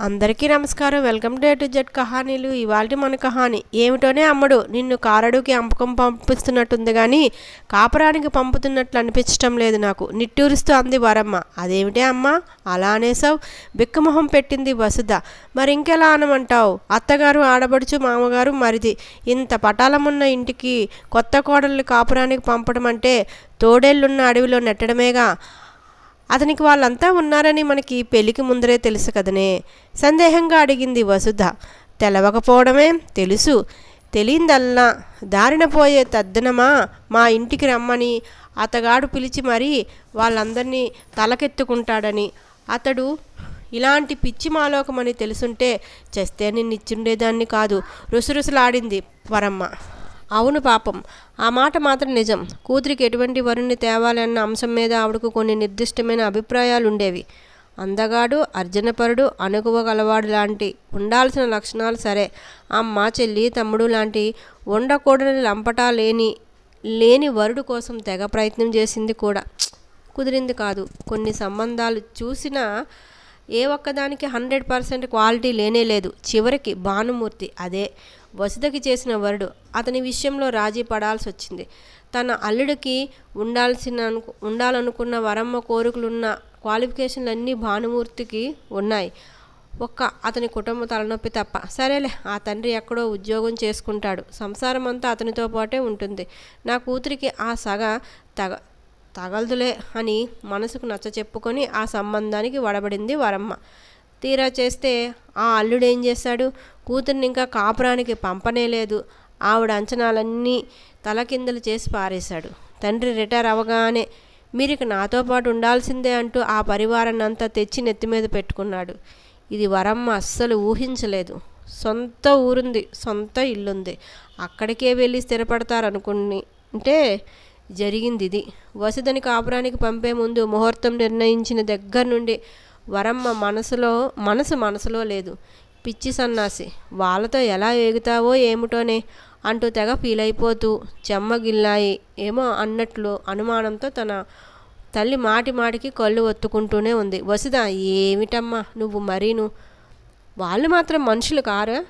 అందరికీ నమస్కారం. Welcome to to Z కహానీలు. ఇవాళ మన కహాని ఏమిటోనే అమ్మడు. నిన్ను కారడుకి అంపకం పంపిస్తున్నట్టుంది కానీ కాపురానికి పంపుతున్నట్లు అనిపించటం లేదు నాకు. నిట్టూరుస్తూ అంది వరమ్మ. అదేమిటే అమ్మ? అలా అనేసావు బిక్కమొహం పెట్టింది వసుధ. మరి ఇంకెలా అనమంటావు? అత్తగారు ఆడబడుచు మామగారు మరిది. ఇంత పటాలమున్న ఇంటికి కొత్త కోడల్ని కాపురానికి పంపడం అంటే తోడేళ్ళున్న అడవిలో నెట్టడమేగా? అతనికి వాళ్ళంతా ఉన్నారని మనకి పెళ్ళికి ముందరే తెలుసు కదనే. సందేహంగా అడిగింది వసుధ. తెలవకపోవడమే తెలుసు. తెలియందల్లా దారిన పోయే తద్దనమా? మా ఇంటికి రమ్మని. అతగాడు పిలిచి మరీ వాళ్ళందరినీ తలకెత్తుకుంటాడని. అతడు ఇలాంటి పిచ్చి మాలోకమని తెలుసుంటే చేస్తే నిన్నిచ్చుండేదాన్ని కాదు. రుసరుసలాడింది వరమ్మ. అవును పాపం. ఆ మాట మాత్రం నిజం. కూతురికి ఎటువంటి వరుణ్ణి తేవాలన్న అంశం మీద ఆవిడకు కొన్ని నిర్దిష్టమైన అభిప్రాయాలు ఉండేవి అందగాడు అర్జనపరుడు అనుకువ గలవాడు లాంటి ఉండాల్సిన లక్షణాలు సరే. అమ్మ చెల్లి తమ్ముడు లాంటి ఉండకూడని లంపటా లేని లేని వరుడు కోసం తెగ ప్రయత్నం చేసింది కూడా. కుదిరింది కాదు. కొన్ని సంబంధాలు చూసినా ఏ ఒక్కదానికి హండ్రెడ్ పర్సెంట్ క్వాలిటీ లేనే లేదు. చివరికి భానుమూర్తి అదే. వసతికి చేసిన వరుడు. అతని విషయంలో రాజీ పడాల్సి వచ్చింది. తన అల్లుడికి ఉండాల్సిన అనుకు ఉండాలనుకున్న వరమ్మ కోరికలున్న క్వాలిఫికేషన్లు అన్నీ భానుమూర్తికి ఉన్నాయి. ఒక్క అతని కుటుంబ తలనొప్పి తప్ప. సరేలే ఆ తండ్రి ఎక్కడో ఉద్యోగం చేసుకుంటాడు. సంసారం అంతా అతనితో పాటే ఉంటుంది. నా కూతురికి ఆ సగ తగ తగలదులే అని మనసుకు నచ్చ చెప్పుకొని ఆ సంబంధానికి వడబడింది వరమ్మ. తీరా చేస్తే ఆ అల్లుడు ఏం చేశాడు కూతుర్ని ఇంకా కాపురానికి పంపనే లేదు. ఆవిడ అంచనాలన్నీ తలకిందలు చేసి పారేశాడు. తండ్రి రిటైర్ అవగానే మీరిక నాతో పాటు ఉండాల్సిందే అంటూ ఆ పరివారాన్ని అంతా తెచ్చి నెత్తి మీద పెట్టుకున్నాడు. ఇది వరమ్మ అస్సలు ఊహించలేదు. సొంత ఊరుంది సొంత ఇల్లుంది. అక్కడికే వెళ్ళి స్థిరపడతారనుకుంటే అంటే జరిగింది ఇది వసుదని కాపురానికి పంపే ముందు ముహూర్తం నిర్ణయించిన దగ్గర నుండి వరమ్మ మనసులో మనసు మనసులో లేదు. పిచ్చి సన్నాసి వాళ్ళతో ఎలా ఎగుతావో ఏమిటోనే అంటూ తెగ ఫీల్ అయిపోతూ చెమ్మగిల్లాయి ఏమో అన్నట్లు అనుమానంతో తన తల్లి మాటి మాటికి కళ్ళు ఒత్తుకుంటూనే ఉంది. వసుద ఏమిటమ్మా నువ్వు మరీను? వాళ్ళు మాత్రం మనుషులు కారా?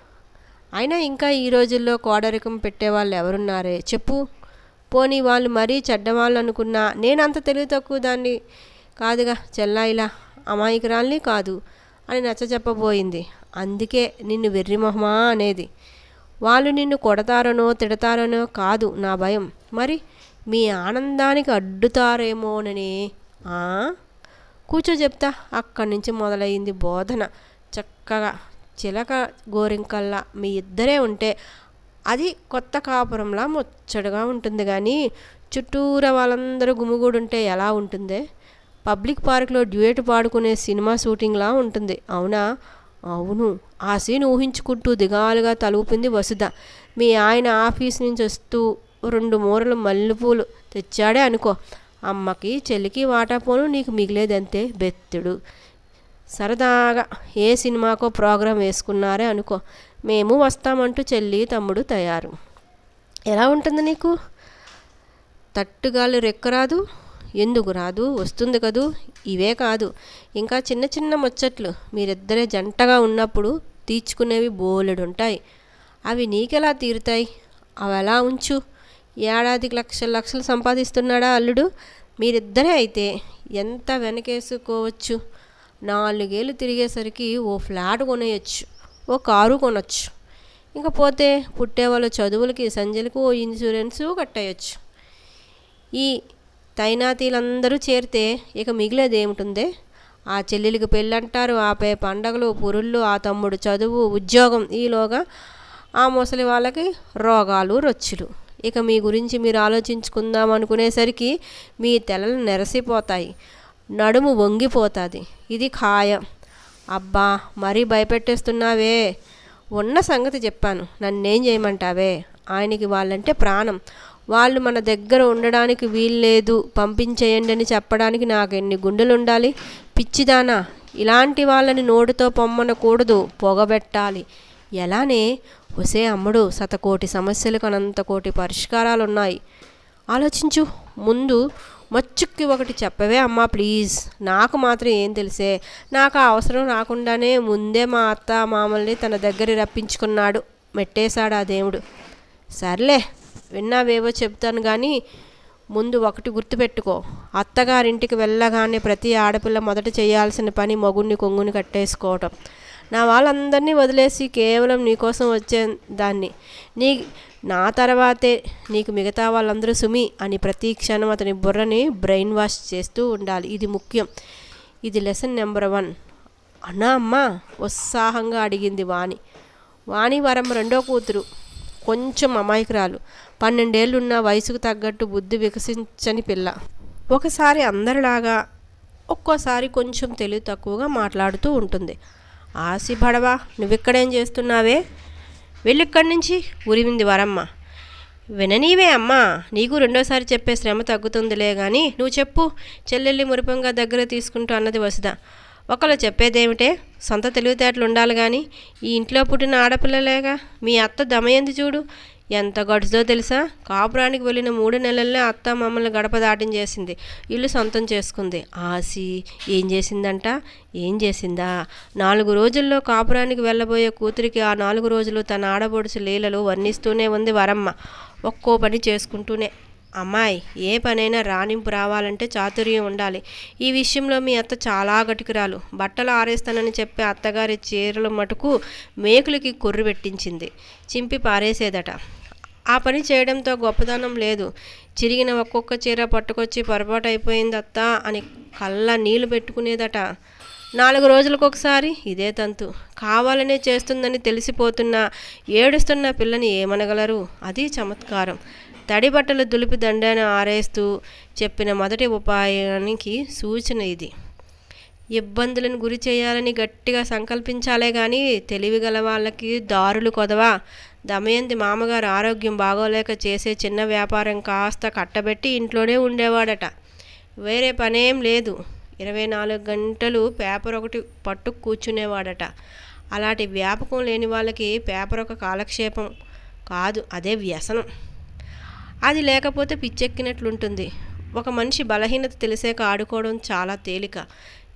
అయినా ఇంకా ఈ రోజుల్లో కోడరికం పెట్టేవాళ్ళు ఎవరున్నారే చెప్పు. పోనీ వాళ్ళు మరీ చెడ్డవాళ్ళు అనుకున్నా నేనంత తెలివి తక్కువ దాన్ని కాదుగా చెల్లాయిలా అమాయకురాల్ని కాదు అని నచ్చ చెప్పబోయింది. అందుకే నిన్ను వెర్రిమొహమా అనేది. వాళ్ళు నిన్ను కొడతారనో తిడతారనో కాదు నా భయం. మరి మీ ఆనందానికి అడ్డుతారేమోనని ఆ? కూర్చో చెప్తా. అక్కడి నుంచి మొదలైంది బోధన. చక్కగా చిలక గోరింకల్లా మీ ఇద్దరే ఉంటే అది కొత్త కాపురంలా ముచ్చటగా ఉంటుంది కానీ చుట్టూరా వాళ్ళందరూ గుమిగూడుంటే ఎలా ఉంటుందే? పబ్లిక్ పార్క్లో డ్యూయట్ పాడుకునే సినిమా షూటింగ్లా ఉంటుంది. అవునా? అవును. ఆ సీన్ ఊహించుకుంటూ దిగాలుగా తలుపుంది వసుధ. మీ ఆయన ఆఫీస్ నుంచి వస్తూ రెండు మూరలు మల్లెపూలు తెచ్చాడే అనుకో. అమ్మకి చెల్లికి వాటాపోను నీకు మిగిలేదంతే బెత్తుడు. సరదాగా ఏ సినిమాకో ప్రోగ్రాం వేసుకున్నారే అనుకో. మేము వస్తామంటూ చెల్లి తమ్ముడు తయారు. ఎలా ఉంటుంది నీకు? తట్టుగాలు రెక్కరాదు ఎందుకు రాదు? వస్తుంది కదూ? ఇవే కాదు. ఇంకా చిన్న చిన్న ముచ్చట్లు. మీరిద్దరే జంటగా ఉన్నప్పుడు తీర్చుకునేవి బోలెడుంటాయి. అవి నీకెలా తీరుతాయి? అవి ఎలా ఉంచు? ఏడాదికి లక్షల లక్షలు సంపాదిస్తున్నాడా అల్లుడు? మీరిద్దరే అయితే ఎంత వెనకేసుకోవచ్చు? నాలుగేళ్ళు తిరిగేసరికి ఓ ఫ్లాట్ కొనేయచ్చు. ఓ కారు కొనొచ్చు. ఇంకా పోతే పుట్టే వాళ్ళ చదువులకి సంజలకు ఓ ఇన్సూరెన్సు కట్టేయచ్చు. ఈ తైనాతీలందరూ చేరితే ఇక మిగిలేది ఏముంటుందే ఆ చెల్లెలికి పెళ్ళంటారు ఆపే పండగలు పురుళ్ళు ఆ తమ్ముడు చదువు ఉద్యోగం ఈలోగా ఆ ముసలి వాళ్ళకి రోగాలు రొచ్చులు. ఇక మీ గురించి మీరు ఆలోచించుకుందాం అనుకునేసరికి మీ తెలలు నెరసిపోతాయి. నడుము వంగిపోతుంది. ఇది ఖాయం. అబ్బా మరీ భయపెట్టేస్తున్నావే. ఉన్న సంగతి చెప్పాను. నన్నేం చేయమంటావే? ఆయనకి వాళ్ళంటే ప్రాణం. వాళ్ళు మన దగ్గర ఉండడానికి వీల్లేదు. పంపించేయండి అని చెప్పడానికి నాకు ఎన్ని గుండెలు ఉండాలి పిచ్చిదానా ఇలాంటి వాళ్ళని నోటితో పొమ్మనకూడదు. పొగబెట్టాలి ఎలానే? ఒసే అమ్ముడు శతకోటి సమస్యలకు అనంత కోటి పరిష్కారాలు ఉన్నాయి ఆలోచించు. ముందు మచ్చుక్కి ఒకటి చెప్పవే అమ్మా ప్లీజ్. నాకు మాత్రం ఏం తెలిసే? నాకు ఆ అవసరం రాకుండానే ముందే మా అత్త మామల్ని తన దగ్గర రప్పించుకున్నాడు. మెట్టేశాడు ఆ దేవుడు. సర్లే విన్నావేవో చెప్తాను కానీ ముందు ఒకటి గుర్తుపెట్టుకో. అత్తగారింటికి వెళ్ళగానే ప్రతి ఆడపిల్ల మొదట చేయాల్సిన పని మగుణ్ణి కొంగుని కట్టేసుకోవటం. నా వాళ్ళందరినీ వదిలేసి కేవలం నీకోసం వచ్చే దాన్ని. నీ నా తర్వాతే నీకు మిగతా వాళ్ళందరూ సుమి అని ప్రతి క్షణం అతని బుర్రని బ్రెయిన్ వాష్ చేస్తూ ఉండాలి. ఇది ముఖ్యం. ఇది లెసన్ నెంబర్ వన్. అన్నా అమ్మా ఉత్సాహంగా అడిగింది వాణి. వాణి వరం రెండో కూతురు. కొంచెం అమాయకురాలు. పన్నెండేళ్ళున్న వయసుకు తగ్గట్టు బుద్ధి వికసించని పిల్ల. ఒకసారి అందరిలాగా ఒక్కోసారి కొంచెం తెలివి తక్కువగా మాట్లాడుతూ ఉంటుంది. ఆసి బడవా నువ్విక్కడేం చేస్తున్నావే? వెళ్ళిక్కడి నుంచి ఉరివింది వరమ్మ. విననీవే అమ్మా నీకు రెండోసారి చెప్పే శ్రమ తగ్గుతుందిలే కానీ నువ్వు చెప్పు చెల్లెల్ని మురిపంగా దగ్గర తీసుకుంటూ అన్నది వసుదా ఒకళ్ళు చెప్పేదేమిటే సొంత తెలివితేటలు ఉండాలి కానీ ఈ ఇంట్లో పుట్టిన ఆడపిల్లలేగా మీ అత్త దమయంది చూడు ఎంత గడుసుదో తెలుసా? కాపురానికి వెళ్ళిన మూడు నెలల్లో అత్త మమ్మల్ని గడప దాటించేసింది ఇల్లు సొంతం చేసుకుంది. ఆసి ఏం చేసిందంట? ఏం చేసిందా? నాలుగు రోజుల్లో కాపురానికి వెళ్ళబోయే కూతురికి ఆ నాలుగు రోజులు తన ఆడబొడుసు లీలలు వర్ణిస్తూనే ఉంది వరమ్మ. ఒక్కో పని చేసుకుంటూనే. అమ్మాయి ఏ పనైనా రాణింపు రావాలంటే చాతుర్యం ఉండాలి. ఈ విషయంలో మీ అత్త చాలా గటుకురాలు. బట్టలు ఆరేస్తానని చెప్పే అత్తగారి చీరల మటుకు మేకులకి కొర్రు పెట్టించింది. చింపి పారేసేదట. ఆ పని చేయడంతో గొప్పదనం లేదు. చిరిగిన ఒక్కొక్క చీర పట్టుకొచ్చి పొరపాటు అయిపోయింది అత్త అని కళ్ళ నీళ్ళు పెట్టుకునేదట. నాలుగు రోజులకు ఒకసారి ఇదే తంతు. కావాలనే చేస్తుందని తెలిసిపోతున్న ఏడుస్తున్న పిల్లని ఏమనగలరు? అది చమత్కారం. తడి బట్టలు దులిపి దండాన్ని ఆరేస్తూ చెప్పిన మొదటి ఉపాయానికి సూచన ఇది. ఇబ్బందులను గురి చేయాలని గట్టిగా సంకల్పించాలే కానీ తెలివి గల వాళ్ళకి దారులు కొదవా? దమయంతి మామగారు ఆరోగ్యం బాగోలేక చేసే చిన్న వ్యాపారం కాస్త కట్టబెట్టి ఇంట్లోనే ఉండేవాడట. వేరే పనేం లేదు. ఇరవై నాలుగు గంటలు పేపర్ ఒకటి పట్టు కూర్చునేవాడట. అలాంటి వ్యాపకం లేని వాళ్ళకి పేపర్ ఒక కాలక్షేపం కాదు అదే వ్యసనం. అది లేకపోతే పిచ్చెక్కినట్లుంటుంది. ఒక మనిషి బలహీనత తెలిసాక ఆడుకోవడం చాలా తేలిక.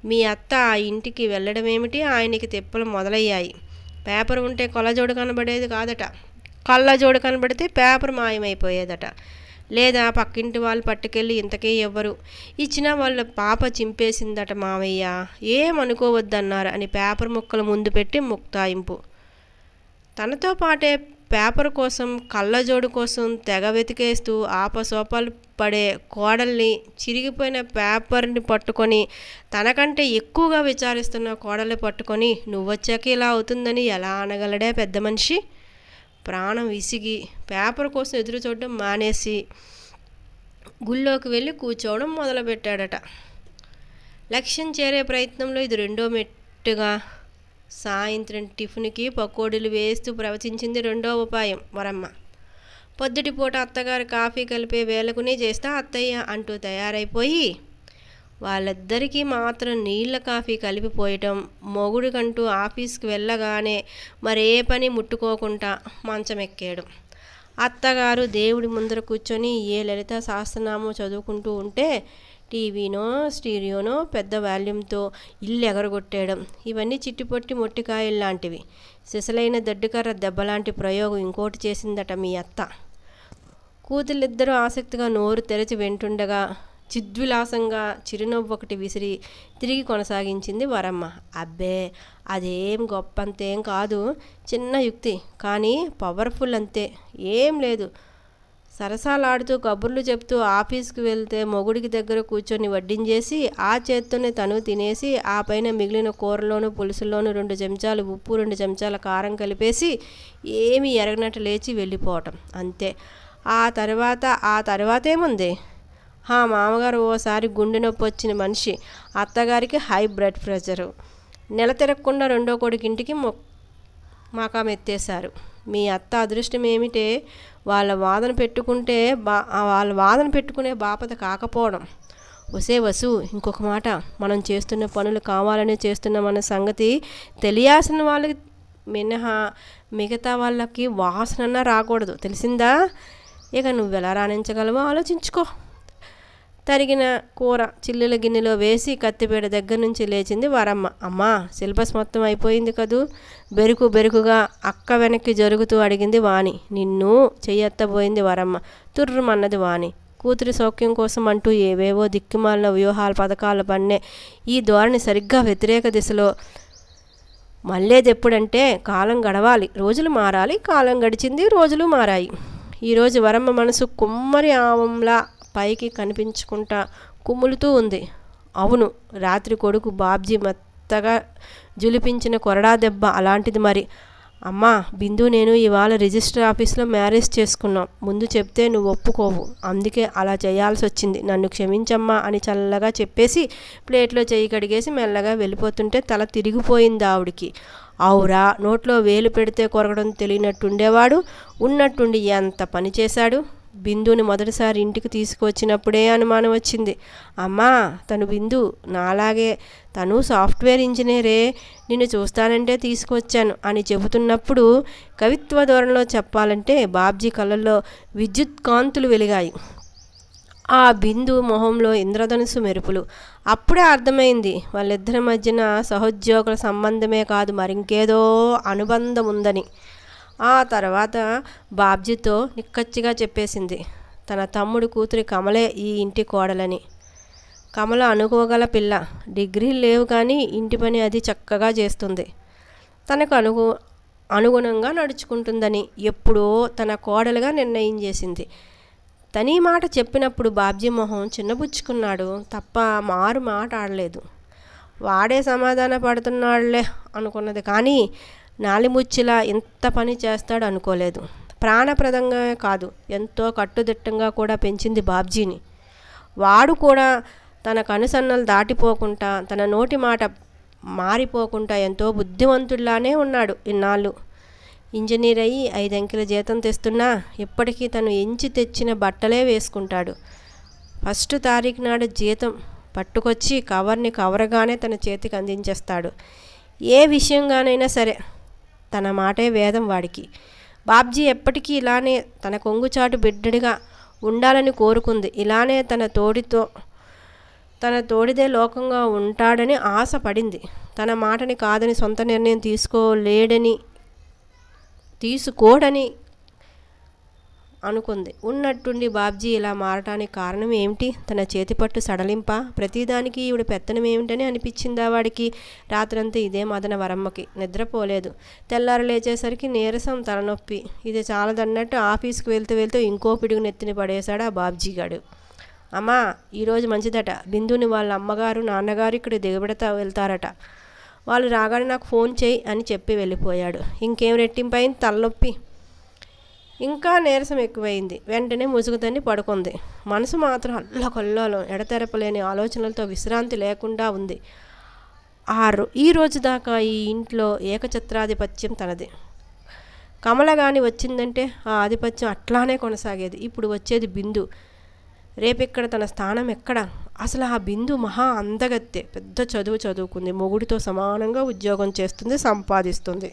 మీ అత్త ఆ ఇంటికి వెళ్ళడం ఏమిటి ఆయనకి తిప్పలు మొదలయ్యాయి. పేపర్ ఉంటే కొలజోడు కనబడేది కాదట. కళ్ళజోడు కనబడితే పేపర్ మాయమైపోయేదట. లేదా పక్కింటి వాళ్ళు పట్టుకెళ్ళి ఇంతకే ఎవ్వరు? ఇచ్చినా వాళ్ళ పాప చింపేసిందట మావయ్య. ఏమనుకోవద్దన్నారు అని పేపర్ ముక్కలు ముందు పెట్టి ముక్తాయింపు. తనతో పాటే పేపర్ కోసం కళ్ళజోడు కోసం తెగ వెతికేస్తూ ఆపసోపాలు పడే కోడల్ని చిరిగిపోయిన పేపర్ని పట్టుకొని తనకంటే ఎక్కువగా విచారిస్తున్న కోడల్ని పట్టుకొని నువ్వొచ్చాక ఇలా అవుతుందని ఎలా అనగలడే పెద్ద మనిషి? ప్రాణం విసిగి పేపర్ కోసం ఎదురు చూడడం మానేసి గుళ్ళోకి వెళ్ళి కూర్చోవడం మొదలుపెట్టాడట. లక్ష్యం చేరే ప్రయత్నంలో ఇది రెండో మెట్టుగా సాయంత్రం టిఫిన్కి పకోడీలు వేస్తూ ప్రవచించింది రెండో ఉపాయం వరమ్మ. పొద్దుటి పూట అత్తగారు కాఫీ కలిపే వేలకునే చేస్తా అత్తయ్య అంటూ తయారైపోయి వాళ్ళిద్దరికీ మాత్రం నీళ్ళ కాఫీ కలిపిపోయటం మొగుడికంటూ ఆఫీస్కి వెళ్ళగానే మరే పని ముట్టుకోకుండా మంచం ఎక్కేయడం అత్తగారు దేవుడి ముందర కూర్చొని ఏ లలిత సహస్రనామం చదువుకుంటూ ఉంటే టీవీనో స్టీరియోనో పెద్ద వాల్యూమ్తో ఇల్లు ఎగరగొట్టేయడం ఇవన్నీ చిట్టిపొట్టి మొట్టికాయలు లాంటివి. సిసలైన దడ్డుకర్ర దెబ్బలాంటి ప్రయోగం ఇంకోటి చేసిందట మీ అత్త. కూతులిద్దరూ ఆసక్తిగా నోరు తెరచి వింటుండగా చిద్విలాసంగా చిరునవ్వు ఒకటి విసిరి తిరిగి కొనసాగించింది వరమ్మ. అబ్బే అదేం గొప్పంతేం కాదు చిన్న యుక్తి కానీ పవర్ఫుల్ అంతే. ఏం లేదు సరసాలాడుతూ కబుర్లు చెప్తూ ఆఫీస్కి వెళ్తే మొగుడికి దగ్గర కూర్చొని వడ్డించేసి ఆ చేత్తోనే తను తినేసి ఆ పైన మిగిలిన కూరలోను పులుసుల్లోనూ రెండు చెంచాలు ఉప్పు రెండు చెంచాల కారం కలిపేసి ఏమీ ఎరగనట్టు లేచి వెళ్ళిపోవటం. అంతే. ఆ తర్వాత ఆ తర్వాత ఏముంది ఆ మామగారు ఓసారి గుండె నొప్పి వచ్చిన మనిషి. అత్తగారికి హై బ్లడ్ ప్రెషరు. నెల తిరగకుండా రెండో కొడుకింటికి మొ మాకామెత్తేశారు. మీ అత్త అదృష్టం ఏమిటే? వాళ్ళ వాదన పెట్టుకుంటే బా వాళ్ళ వాదన పెట్టుకునే బాపత కాకపోవడం. వసే వసు ఇంకొక మాట మనం చేస్తున్న పనులు కావాలని చేస్తున్నామన్న సంగతి తెలియాల్సిన వాళ్ళకి మినహా మిగతా వాళ్ళకి వాసన రాకూడదు. తెలిసిందా? ఇక నువ్వు ఎలా రాణించగలవో ఆలోచించుకో. తరిగిన కూర చిల్లుల గిన్నెలో వేసి కత్తిపీట దగ్గర నుంచి లేచింది వరమ్మ. అమ్మా సిలబస్ మొత్తం అయిపోయింది కదూ? బెరుకు బెరుకుగా అక్క వెనక్కి జరుగుతూ అడిగింది వాణి. నిన్ను చెయ్యెత్తబోయింది వరమ్మ. తుర్రుమన్నది వాణి. కూతురి సౌఖ్యం కోసం అంటూ ఏవేవో దిక్కుమాలిన వ్యూహాల పథకాలు పన్నే ఈ ధోరణి సరిగ్గా వ్యతిరేక దిశలో మళ్ళేది ఎప్పుడంటే కాలం గడవాలి రోజులు మారాలి కాలం గడిచింది రోజులు మారాయి. ఈరోజు వరమ్మ మనసు కుమ్మరి ఆవంలా పైకి కనిపించుకుంటా కుమ్ములుతూ ఉంది. అవును రాత్రి కొడుకు బాబ్జీ మెత్తగా జులిపించిన కొరడా దెబ్బ అలాంటిది మరి. అమ్మా బిందు నేను ఇవాళ రిజిస్టర్ ఆఫీస్లో మ్యారేజ్ చేసుకున్నాం. ముందు చెప్తే నువ్వు ఒప్పుకోవు. అందుకే అలా చేయాల్సి వచ్చింది నన్ను క్షమించమ్మా అని చల్లగా చెప్పేసి ప్లేట్లో చెయ్యి కడిగేసి మెల్లగా వెళ్ళిపోతుంటే తల తిరిగిపోయింది ఆవిడికి. అవురా నోట్లో వేలు పెడితే కొరగడం తెలియనట్టుండేవాడు ఉన్నట్టుండి ఎంత పని చేశాడు? బిందుని మొదటిసారి ఇంటికి తీసుకువచ్చినప్పుడే అనుమానం వచ్చింది. అమ్మా తను బిందు నాలాగే తను సాఫ్ట్వేర్ ఇంజనీరే నిన్ను చూస్తానంటే తీసుకువచ్చాను అని చెబుతున్నప్పుడు కవిత్వ ధోరణిలో చెప్పాలంటే బాబ్జీ కళ్ళల్లో విద్యుత్ కాంతులు వెలిగాయి. ఆ బిందు మొహంలో ఇంద్రధనుసు మెరుపులు. అప్పుడే అర్థమైంది వాళ్ళిద్దరి మధ్యన సహోద్యోగుల సంబంధమే కాదు మరింకేదో అనుబంధం ఉందని ఆ తర్వాత బాబ్జీతో నిక్కచ్చిగా చెప్పేసింది. తన తమ్ముడు కూతురి కమలే ఈ ఇంటి కోడలని. కమల అనుకోగల పిల్ల. డిగ్రీలు లేవు కానీ ఇంటి పని అది చక్కగా చేస్తుంది. తనకు అనుగు అనుగుణంగా నడుచుకుంటుందని ఎప్పుడో తన కోడలుగా నిర్ణయం చేసింది. తనీ మాట చెప్పినప్పుడు బాబ్జీ మొహం చిన్నబుచ్చుకున్నాడు. తప్ప మారు మాట ఆడలేదు వాడే సమాధాన పడుతున్నాడులే అనుకున్నది కానీ నాలిముచ్చిలా ఇంత పని చేస్తాడు అనుకోలేదు. ప్రాణప్రదంగా కాదు ఎంతో కట్టుదిట్టంగా కూడా పెంచింది బాబ్జీని. వాడు కూడా తన కనుసన్నలు దాటిపోకుండా తన నోటి మాట మారిపోకుండా ఎంతో బుద్ధివంతుడిలానే ఉన్నాడు ఇన్నాళ్ళు. ఇంజనీర్ అయ్యి ఐదంకెల జీతం తెస్తున్నా ఇప్పటికీ తను ఎంచి తెచ్చిన బట్టలే వేసుకుంటాడు. ఫస్ట్ తారీఖు నాడు జీతం పట్టుకొచ్చి కవర్ని కవరగానే తన చేతికి అందించేస్తాడు. ఏ విషయంగానైనా సరే తన మాటే వేదం వాడికి. బాబ్జీ ఎప్పటికీ ఇలానే తన కొంగుచాటు బిడ్డడిగా ఉండాలని కోరుకుంది. ఇలానే తన తోడితో తన తోడిదే లోకంగా ఉంటాడని ఆశ పడింది. తన మాటని కాదని సొంత నిర్ణయం తీసుకోలేడని తీసుకోడని అనుకుంది. ఉన్నట్టుండి బాబ్జీ ఇలా మారటానికి కారణం ఏమిటి? తన చేతిపట్టు సడలింప? ప్రతిదానికి ఈవిడ పెత్తనం ఏమిటని అనిపించిందా వాడికి? రాత్రంతా ఇదే మదన వరమ్మకి. నిద్రపోలేదు. తెల్లారు లేచేసరికి నీరసం తలనొప్పి. ఇది చాలదన్నట్టు ఆఫీస్కి వెళ్తూ వెళ్తూ ఇంకో పిడుగు నెత్తిని పడేశాడు ఆ బాబ్జీ గాడు అమ్మా ఈరోజు మంచిదట. బిందుని వాళ్ళ అమ్మగారు నాన్నగారు ఇక్కడ దిగబెడతా వెళ్తారట. వాళ్ళు రాగానే నాకు ఫోన్ చేయి అని చెప్పి వెళ్ళిపోయాడు. ఇంకేం రెట్టింపైంది తలనొప్పి. ఇంకా నీరసం ఎక్కువైంది. వెంటనే ముసుగుతన్ని పడుకుంది. మనసు మాత్రం అల్లకొల్లోలం. ఎడతెరపలేని ఆలోచనలతో విశ్రాంతి లేకుండా ఉంది. ఆ రో ఈ రోజు దాకా ఈ ఇంట్లో ఏకఛత్రాధిపత్యం తనది. కమల గాని వచ్చిందంటే ఆ ఆధిపత్యం అట్లానే కొనసాగేది. ఇప్పుడు వచ్చేది బిందు. రేపిక్కడ తన స్థానం ఎక్కడ? అసలు ఆ బిందు మహా అందగత్తె. పెద్ద చదువు చదువుకుంది. మొగుడితో సమానంగా ఉద్యోగం చేస్తుంది సంపాదిస్తుంది.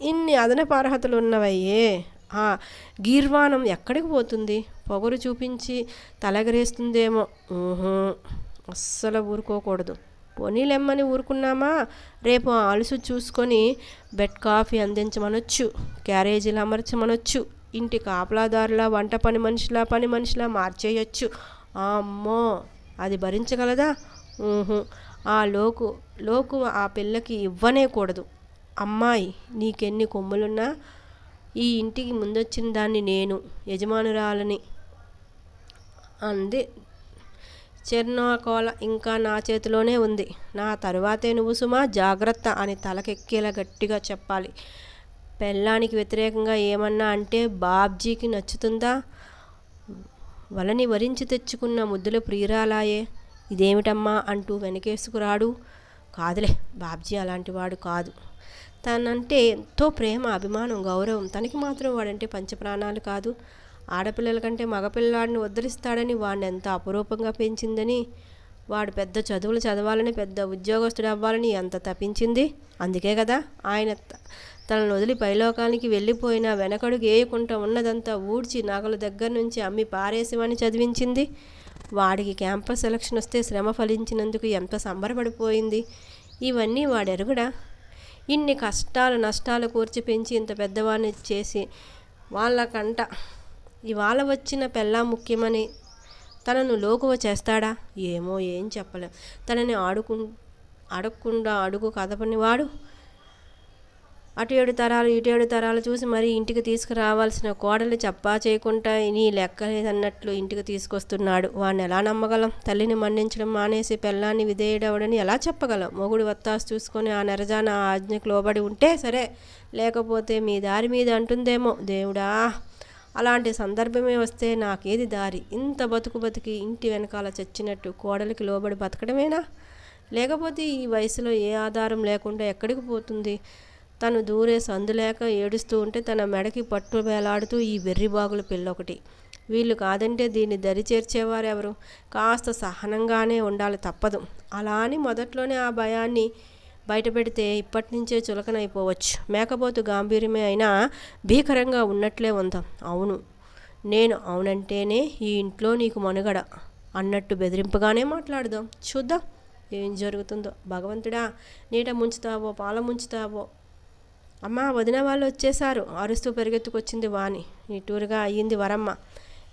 ఇన్ని అదనపు అర్హతలు ఉన్నవయ్యే ఆ గీర్వాణం ఎక్కడికి పోతుంది? పొగరు చూపించి తలగరేస్తుందేమో. ఊహు అస్సలు ఊరుకోకూడదు. పోనీలెమ్మని ఊరుకున్నామా? రేపు అలుసు చూసుకొని బెడ్ కాఫీ అందించమనొచ్చు క్యారేజీలు అమర్చమనొచ్చు ఇంటి కాపలాదారులా వంట పని మనిషిలా పని మనిషిలా మార్చేయచ్చు. అమ్మో అది భరించగలదా? ఊహు ఆ లోకు లోకు ఆ పిల్లకి ఇవ్వనే కూడదు. అమ్మాయి నీకెన్ని కొమ్ములున్నా ఈ ఇంటికి ముందొచ్చిన దాన్ని నేను యజమానురాలని. అంది. చిరునకోల ఇంకా నా చేతిలోనే ఉంది. నా తరువాతే నువ్వు సుమా జాగ్రత్త అని తలకెక్కేలా గట్టిగా చెప్పాలి. పెళ్ళానికి వ్యతిరేకంగా ఏమన్నా అంటే బాబ్జీకి నచ్చుతుందా? వలని వరించి తెచ్చుకున్న ముద్దుల ప్రియురాలాయే. ఇదేమిటమ్మా అంటూ వెనకేసుకురాడు. కాదులే బాబ్జీ అలాంటి వాడు కాదు. తనంటే ఎంతో ప్రేమ అభిమానం గౌరవం. తనకి మాత్రం వాడంటే పంచప్రాణాలు కాదు. ఆడపిల్లల కంటే మగపిల్లాడిని ఉద్ధరిస్తాడని వాడిని ఎంత అపురూపంగా పెంచిందని వాడు పెద్ద చదువులు చదవాలని పెద్ద ఉద్యోగస్తుడు అవ్వాలని ఎంత తప్పించింది అందుకే కదా ఆయన తనను వదిలి పైలోకానికి వెళ్ళిపోయినా వెనకడుగు వేయకుండా ఉన్నదంతా ఊడ్చి నగల దగ్గర నుంచి అమ్మి పారేసివని చదివించింది. వాడికి క్యాంపస్ సెలక్షన్ వస్తే శ్రమ ఫలించినందుకు ఎంత సంబరపడిపోయింది. ఇవన్నీ వాడెరుగుడా? ఇన్ని కష్టాలు నష్టాలు కూర్చి పెంచి ఇంత పెద్దవాడిని చేసి వాళ్ళకంట ఇవాళ వచ్చిన పెళ్ళా ముఖ్యమని తనను లోకువ చేస్తాడా? ఏమో ఏం చెప్పలేం. తనని ఆడుకు అడగకుండా అడుగు కదపని వాడు అటు ఏడు తరాలు ఇటు ఏడు తరాలు చూసి మరి ఇంటికి తీసుకురావాల్సిన కోడలు చెప్పా చేయకుండా నీ లెక్కలేదన్నట్లు ఇంటికి తీసుకొస్తున్నాడు. వాడిని ఎలా నమ్మగలం? తల్లిని మన్నించడం మానేసి పెళ్ళాన్ని విధేయుడవడని ఎలా చెప్పగలం? మొగుడు వత్తాసు చూసుకొని ఆ నరజాన ఆ ఆజ్ఞకు లోబడి ఉంటే సరే లేకపోతే మీ దారి మీద అంటుందేమో. దేవుడా! అలాంటి సందర్భమే వస్తే నాకేది దారి? ఇంత బతుకు బతికి ఇంటి వెనకాల చచ్చినట్టు కోడలికి లోబడి బతకడమేనా? లేకపోతే ఈ వయసులో ఏ ఆధారం లేకుండా ఎక్కడికి పోతుంది? తను దూరే సందులేక ఏడుస్తూ ఉంటే తన మెడకి పట్టు వేలాడుతూ ఈ వెర్రిబాగుల పిల్లొకటి. వీళ్ళు కాదంటే దీన్ని దరి కాస్త సహనంగానే ఉండాలి తప్పదు. అలా అని మొదట్లోనే ఆ భయాన్ని బయటపెడితే ఇప్పటి నుంచే చులకనైపోవచ్చు. మేకపోతు గాంభీర్యమే అయినా భీకరంగా ఉన్నట్లే ఉందాం. అవును. నేను అవునంటేనే ఈ ఇంట్లో నీకు మనుగడ అన్నట్టు బెదిరింపుగానే మాట్లాడదాం. చూద్దాం ఏం జరుగుతుందో. భగవంతుడా నీట ముంచుతావో పాల ముంచుతావో? అమ్మ వదిన వాళ్ళు వచ్చేసారు అరుస్తూ పరిగెత్తుకొచ్చింది వాణి. నిట్టూరుగా అయ్యింది వరమ్మ.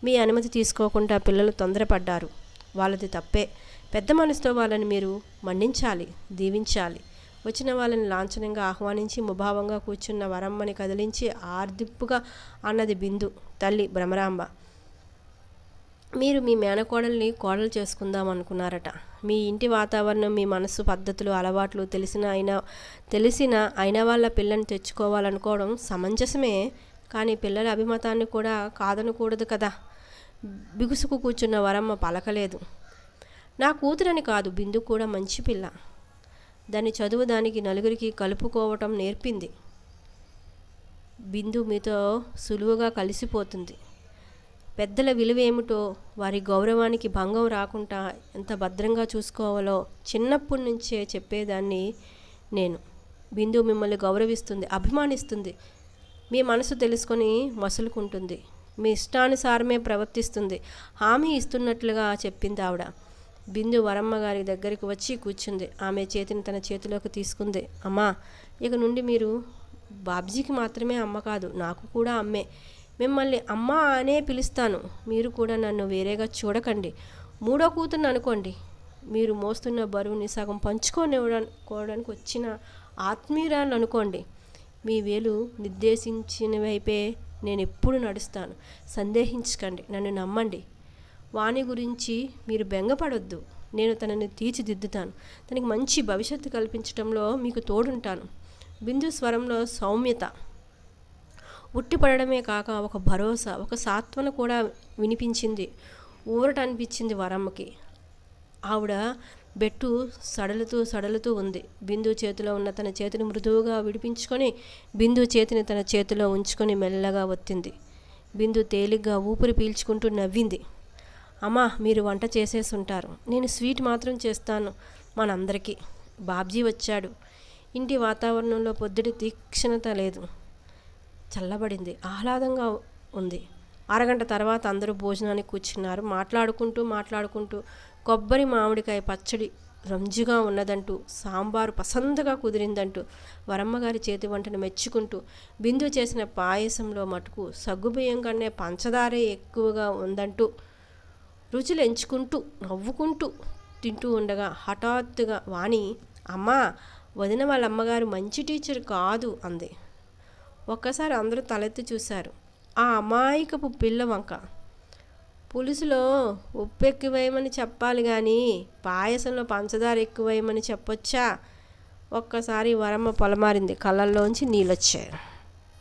మీ అనుమతి తీసుకోకుండా పిల్లలు తొందరపడ్డారు. వాళ్ళది తప్పే. పెద్ద మనసుతో వాళ్ళని మీరు మన్నించాలి దీవించాలి. వచ్చిన వాళ్ళని లాంఛనంగా ఆహ్వానించి ముభావంగా కూర్చున్న వరమ్మని కదిలించి ఆర్దిప్పుగా అన్నది బిందు తల్లి భ్రమరాంబ. మీరు మీ మేనకోడల్ని కోడలు చేసుకుందాం అనుకున్నారట. మీ ఇంటి వాతావరణం మీ మనసు పద్ధతులు అలవాట్లు తెలిసిన అయినా తెలిసిన అయిన వాళ్ళ పిల్లని తెచ్చుకోవాలనుకోవడం సమంజసమే. కానీ పిల్లల అభిమతాన్ని కూడా కాదనకూడదు కదా. బిగుసుకు కూర్చున్న వరమ్మ పలకలేదు. నా కూతురని కాదు బిందు కూడా మంచి పిల్ల. దాని చదువు దానికి నలుగురికి కలుపుకోవటం నేర్పింది. బిందు మీతో సులువుగా కలిసిపోతుంది. పెద్దల విలువ ఏమిటో వారి గౌరవానికి భంగం రాకుండా ఎంత భద్రంగా చూసుకోవాలో చిన్నప్పటి నుంచే చెప్పేదాన్ని నేను. బిందు మిమ్మల్ని గౌరవిస్తుంది అభిమానిస్తుంది. మీ మనసు తెలుసుకొని మసులుకుంటుంది. మీ ఇష్టానుసారమే ప్రవర్తిస్తుంది. హామీ ఇస్తున్నట్లుగా చెప్పింది ఆవిడ. బిందు వరమ్మ గారి దగ్గరికి వచ్చి కూర్చుంది. ఆమె చేతిని తన చేతిలోకి తీసుకుంది. అమ్మా ఇక నుండి మీరు బాబ్జీకి మాత్రమే అమ్మ కాదు నాకు కూడా అమ్మే. మిమ్మల్ని అమ్మ అనే పిలుస్తాను. మీరు కూడా నన్ను వేరేగా చూడకండి. మూడో కూతుర్ని అనుకోండి. మీరు మోస్తున్న బరువుని సగం పంచుకోనివ్వడానికి వచ్చిన ఆత్మీయురాలు అనుకోండి. మీ వేలు నిర్దేశించిన వైపే నేను ఎప్పుడు నడుస్తాను. సందేహించకండి. నన్ను నమ్మండి. వాణి గురించి మీరు బెంగపడొద్దు. నేను తనని తీర్చిదిద్దుతాను. తనకి మంచి భవిష్యత్తు కల్పించడంలో మీకు తోడుంటాను. బిందు స్వరంలో సౌమ్యత. ఉట్టిపడమే కాక ఒక భరోసా ఒక సాత్వన కూడా వినిపించింది. ఊరట అనిపించింది వరమ్మకి. ఆవిడ బెట్టు సడలుతూ సడలుతూ ఉంది. బిందు చేతిలో ఉన్న తన చేతిని మృదువుగా విడిపించుకొని బిందు చేతిని తన చేతిలో ఉంచుకొని మెల్లగా ఒత్తింది. బిందు తేలిగ్గా ఊపిరి పీల్చుకుంటూ నవ్వింది. అమ్మా మీరు వంట చేసేసి ఉంటారు నేను స్వీట్ మాత్రం చేస్తాను మనందరికీ. బాబ్జీ వచ్చాడు. ఇంటి వాతావరణంలో పొద్దుటి తీక్షణత లేదు. చల్లబడింది. ఆహ్లాదంగా ఉంది. అరగంట తర్వాత అందరూ భోజనానికి కూర్చున్నారు. మాట్లాడుకుంటూ మాట్లాడుకుంటూ కొబ్బరి మామిడికాయ పచ్చడి రంజుగా ఉన్నదంటూ సాంబారు పసందగా కుదిరిందంటూ వరమ్మగారి చేతి వంటను మెచ్చుకుంటూ బిందు చేసిన పాయసంలో మటుకు సగ్గుబియ్యం కన్నా పంచదారే ఎక్కువగా ఉందంటూ రుచులు ఎంచుకుంటూ నవ్వుకుంటూ తింటూ ఉండగా హఠాత్తుగా వాణి అమ్మా వదిన వాళ్ళ అమ్మగారు మంచి టీచర్ కాదు అంది. ఒక్కసారి అందరూ తలెత్తి చూశారు. ఆ అమాయకపు పిల్ల వంక. పులుసులో ఉప్పు ఎక్కువేయమని చెప్పాలి కానీ పాయసంలో పంచదార ఎక్కువేయమని చెప్పొచ్చా? ఒక్కసారి వరమ్మ పొలమారింది. కళ్ళల్లోంచి నీళ్ళొచ్చాయి.